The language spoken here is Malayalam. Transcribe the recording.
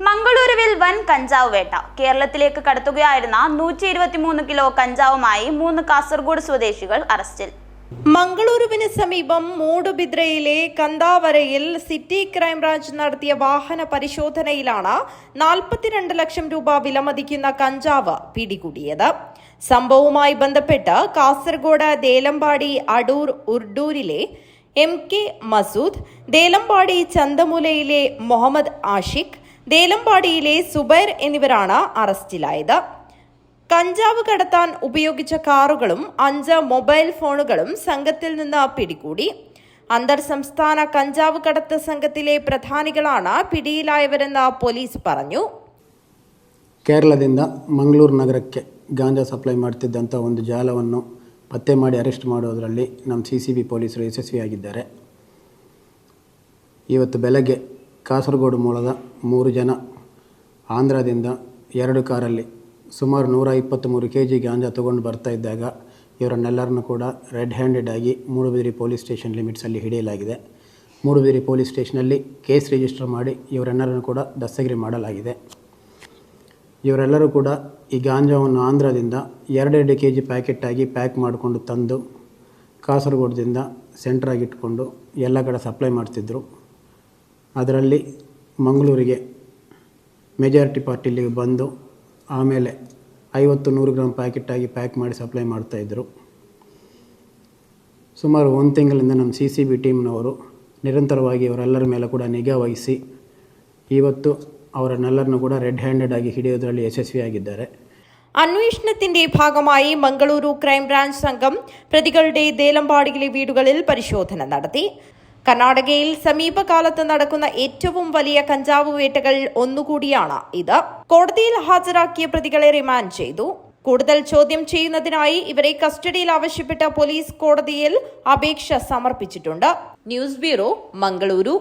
മംഗളൂരുവിൽ വൻ കഞ്ചാവ് വേട്ട. കേരളത്തിലേക്ക് കടത്തുകയായിരുന്ന നൂറ്റി ഇരുപത്തിമൂന്ന് കിലോ കഞ്ചാവുമായി മൂന്ന് കാസർഗോഡ് സ്വദേശികൾ അറസ്റ്റിൽ. മംഗളൂരുവിന് സമീപം മൂടുബിദ്രയിലെ കന്താവരയിൽ സിറ്റി ക്രൈംബ്രാഞ്ച് നടത്തിയ വാഹന പരിശോധനയിലാണ് നാൽപ്പത്തിരണ്ട് ലക്ഷം രൂപ വിലമതിക്കുന്ന കഞ്ചാവ് പിടികൂടിയത്. സംഭവവുമായി ബന്ധപ്പെട്ട് കാസർഗോഡ് ദേലമ്പാടി അടൂർ ഉർഡൂരിലെ എം കെ മസൂദ് ദേലമ്പാടി ചന്തമുലയിലെ മുഹമ്മദ് ആഷിഖ് ദേലമ്പാടിയിലെ സുബൈർ എന്നിവരാണ് അറസ്റ്റിലായത് കഞ്ചാവ് കടത്താൻ ഉപയോഗിച്ച കാറുകളും അഞ്ച് മൊബൈൽ ഫോണുകളും സംഘത്തിൽ നിന്ന് പിടികൂടി അന്തർ സംസ്ഥാന കഞ്ചാവ് കടത്ത് സംഘത്തിലെ പ്രധാനികളാണ് പിടിയിലായവരെന്ന് പോലീസ് പറഞ്ഞു ಕೇರಳದಿಂದ ಮಂಗಳೂರು ನಗರಕ್ಕೆ ಗಾಂಜಾ ಸಪ್ಲೈ ಮಾಡ್ತಿದ್ದಂಥ ಒಂದು ಜಾಲವನ್ನು ಪತ್ತೆ ಮಾಡಿ ಅರೆಸ್ಟ್ ಮಾಡೋದರಲ್ಲಿ ನಮ್ಮ ಸಿ ಸಿ ಬಿ ಪೊಲೀಸರು ಯಶಸ್ವಿಯಾಗಿದ್ದಾರೆ. ಇವತ್ತು ಬೆಳಗ್ಗೆ ಕಾಸರಗೋಡು ಮೂಲದ ಮೂರು ಜನ ಆಂಧ್ರದಿಂದ ಎರಡು ಕಾರಲ್ಲಿ ಸುಮಾರು ನೂರ ಇಪ್ಪತ್ತ್ಮೂರು ಕೆ ಜಿ ಗಾಂಜಾ ತೊಗೊಂಡು ಬರ್ತಾ ಇದ್ದಾಗ ಇವರನ್ನೆಲ್ಲರನ್ನು ಕೂಡ ರೆಡ್ ಹ್ಯಾಂಡೆಡ್ ಆಗಿ ಮೂಡುಬಿದಿರಿ ಪೊಲೀಸ್ ಸ್ಟೇಷನ್ ಲಿಮಿಟ್ಸಲ್ಲಿ ಹಿಡಿಯಲಾಗಿದೆ. ಮೂಡುಬಿದಿರಿ ಪೊಲೀಸ್ ಸ್ಟೇಷನಲ್ಲಿ ಕೇಸ್ ರಿಜಿಸ್ಟರ್ ಮಾಡಿ ಇವರೆಲ್ಲರನ್ನು ಕೂಡ ದಸ್ತಗಿರಿ ಮಾಡಲಾಗಿದೆ. ಇವರೆಲ್ಲರೂ ಕೂಡ ಈ ಗಾಂಜಾವನ್ನು ಆಂಧ್ರದಿಂದ ಎರಡೆರಡು ಕೆ ಜಿ ಪ್ಯಾಕೆಟ್ ಆಗಿ ಪ್ಯಾಕ್ ಮಾಡಿಕೊಂಡು ತಂದು ಕಾಸರಗೋಡದಿಂದ ಸೆಂಟ್ರಾಗಿ ಇಟ್ಕೊಂಡು ಎಲ್ಲ ಕಡೆ ಸಪ್ಲೈ ಮಾಡ್ತಿದ್ದರು ಅದರಲ್ಲಿ ಮಂಗಳೂರಿಗೆ ಮೆಜಾರಿಟಿ ಪಾರ್ಟಿಲಿ ಬಂದು ಆಮೇಲೆ ಐವತ್ತು ನೂರು ಗ್ರಾಮ್ ಪ್ಯಾಕೆಟ್ ಆಗಿ ಪ್ಯಾಕ್ ಮಾಡಿ ಸಪ್ಲೈ ಮಾಡ್ತಾಯಿದ್ರು ಸುಮಾರು ಒಂದು ತಿಂಗಳಿಂದ ನಮ್ಮ ಸಿ ಸಿ ಬಿ ಟೀಮ್ನವರು ನಿರಂತರವಾಗಿ ಇವರೆಲ್ಲರ ಮೇಲೆ ಕೂಡ ನಿಗಾ ವಹಿಸಿ ಇವತ್ತು ಅವರನ್ನೆಲ್ಲರನ್ನು ಕೂಡ ರೆಡ್ ಹ್ಯಾಂಡೆಡ್ ಆಗಿ ಹಿಡಿಯೋದರಲ್ಲಿ ಯಶಸ್ವಿಯಾಗಿದ್ದಾರೆ അന്വേഷണത്തിന്റെ ഭാഗമായി മംഗളൂരു ക്രൈംബ്രാഞ്ച് സംഘം പ്രതികളുടെ ദേലമ്പാടിയിലെ വീടുകളിൽ പരിശോധന നടത്തി കർണാടകയിൽ സമീപകാലത്ത് നടക്കുന്ന ഏറ്റവും വലിയ കഞ്ചാവ് വേട്ടകൾ ഒന്നുകൂടിയാണ് ഇത് കോടതിയിൽ ഹാജരാക്കിയ പ്രതികളെ റിമാൻഡ് ചെയ്തു കൂടുതൽ ചോദ്യം ചെയ്യുന്നതിനായി ഇവരെ കസ്റ്റഡിയിൽ ആവശ്യപ്പെട്ട പോലീസ് കോടതിയിൽ അപേക്ഷ സമർപ്പിച്ചിട്ടുണ്ട് ന്യൂസ് ബ്യൂറോ മംഗളൂരു